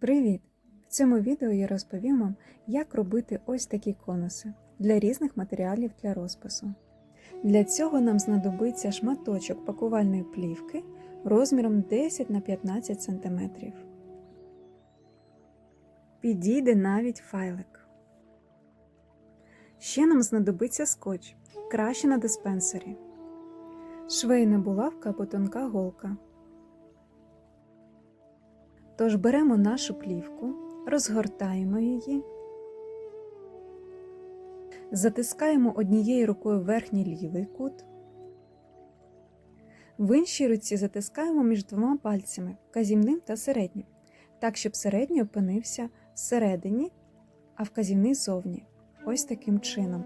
Привіт! В цьому відео я розповім вам, як робити ось такі конуси для різних матеріалів для розпису. Для цього нам знадобиться шматочок пакувальної плівки розміром 10 на 15 см. Підійде навіть файлик. Ще нам знадобиться скотч, краще на диспенсері, швейна булавка або тонка голка. Тож беремо нашу плівку, розгортаємо її, затискаємо однією рукою верхній лівий кут, в іншій руці затискаємо між двома пальцями вказівним та середнім, так, щоб середній опинився всередині, а вказівний зовні. Ось таким чином.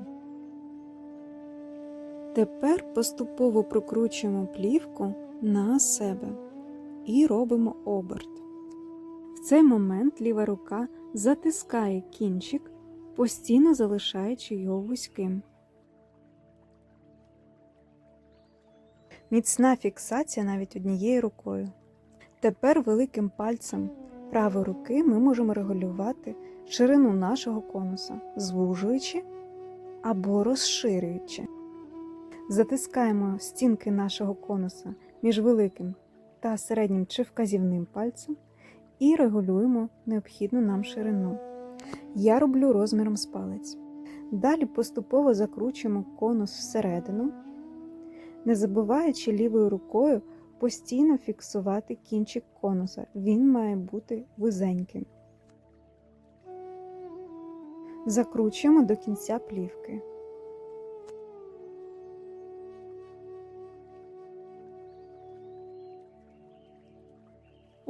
Тепер поступово прокручуємо плівку на себе і робимо оберт. Цей момент ліва рука затискає кінчик, постійно залишаючи його вузьким. Міцна фіксація навіть однією рукою. Тепер великим пальцем правої руки ми можемо регулювати ширину нашого конуса, звужуючи або розширюючи. Затискаємо стінки нашого конуса між великим та середнім чи вказівним пальцем і регулюємо необхідну нам ширину. Я роблю розміром з палець. Далі поступово закручуємо конус всередину, не забуваючи лівою рукою постійно фіксувати кінчик конуса. Він має бути вузеньким. Закручуємо до кінця плівки.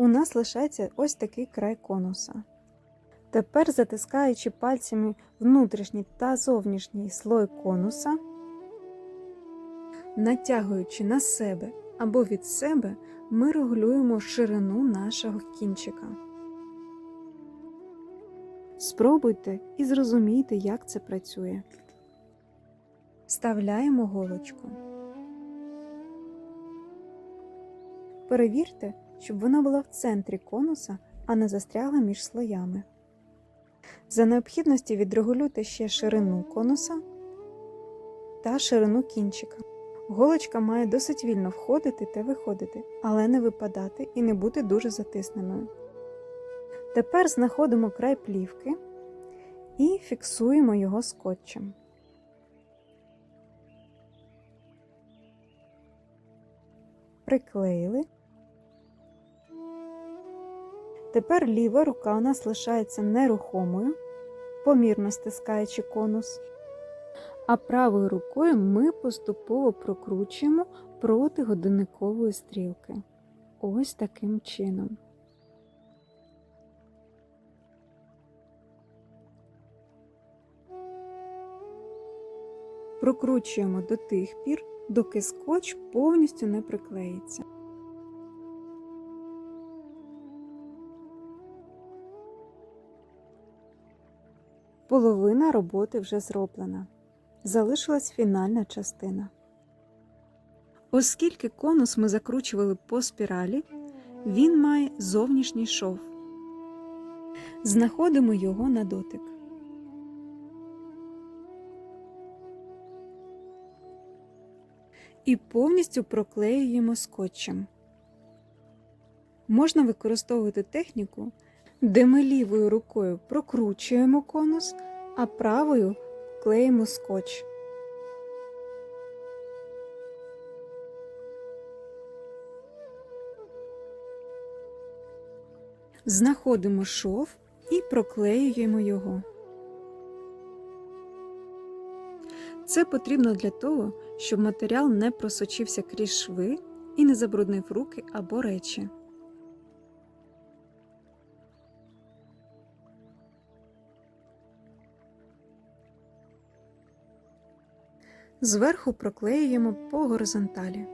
У нас лишається ось такий край конуса. Тепер, затискаючи пальцями внутрішній та зовнішній слой конуса, натягуючи на себе або від себе, ми регулюємо ширину нашого кінчика. Спробуйте і зрозумійте, як це працює. Вставляємо голочку. Перевірте, щоб вона була в центрі конуса, а не застрягла між слоями. За необхідності відрегулюйте ще ширину конуса та ширину кінчика. Голочка має досить вільно входити та виходити, але не випадати і не бути дуже затисненою. Тепер знаходимо край плівки і фіксуємо його скотчем. Приклеїли. Тепер ліва рука у нас лишається нерухомою, помірно стискаючи конус, а правою рукою ми поступово прокручуємо проти годинникової стрілки. Ось таким чином. Прокручуємо до тих пір, доки скотч повністю не приклеїться. Половина роботи вже зроблена. Залишилась фінальна частина. Оскільки конус ми закручували по спіралі, він має зовнішній шов. Знаходимо його на дотик. І повністю проклеюємо скотчем. Можна використовувати техніку, де ми лівою рукою прокручуємо конус, а правою клеїмо скотч. Знаходимо шов і проклеюємо його. Це потрібно для того, щоб матеріал не просочився крізь шви і не забруднив руки або речі. Зверху проклеюємо по горизонталі.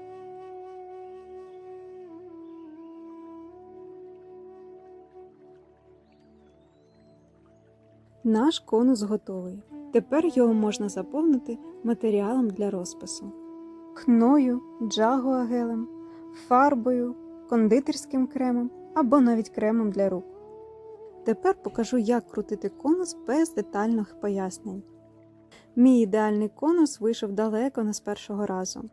Наш конус готовий. Тепер його можна заповнити матеріалом для розпису: хною, джагуагелем, фарбою, кондитерським кремом або навіть кремом для рук. Тепер покажу, як крутити конус без детальних пояснень. Мій ідеальний конус вийшов далеко не з першого разу.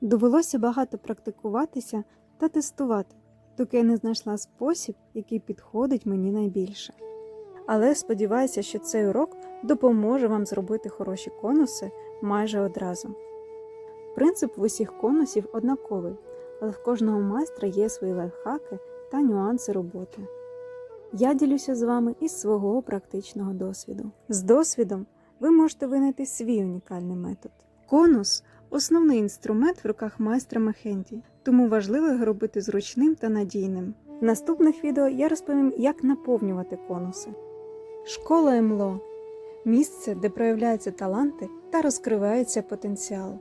Довелося багато практикуватися та тестувати, доки я не знайшла спосіб, який підходить мені найбільше. Але сподіваюся, що цей урок допоможе вам зробити хороші конуси майже одразу. Принцип в усіх конусів однаковий, але в кожного майстра є свої лайфхаки та нюанси роботи. Я ділюся з вами із свого практичного досвіду. З досвідом ви можете винайти свій унікальний метод. Конус основний інструмент в руках майстра Мехенді, тому важливо його робити зручним та надійним. В наступних відео я розповім, як наповнювати конуси. Школа МЛО місце, де проявляються таланти та розкривається потенціал.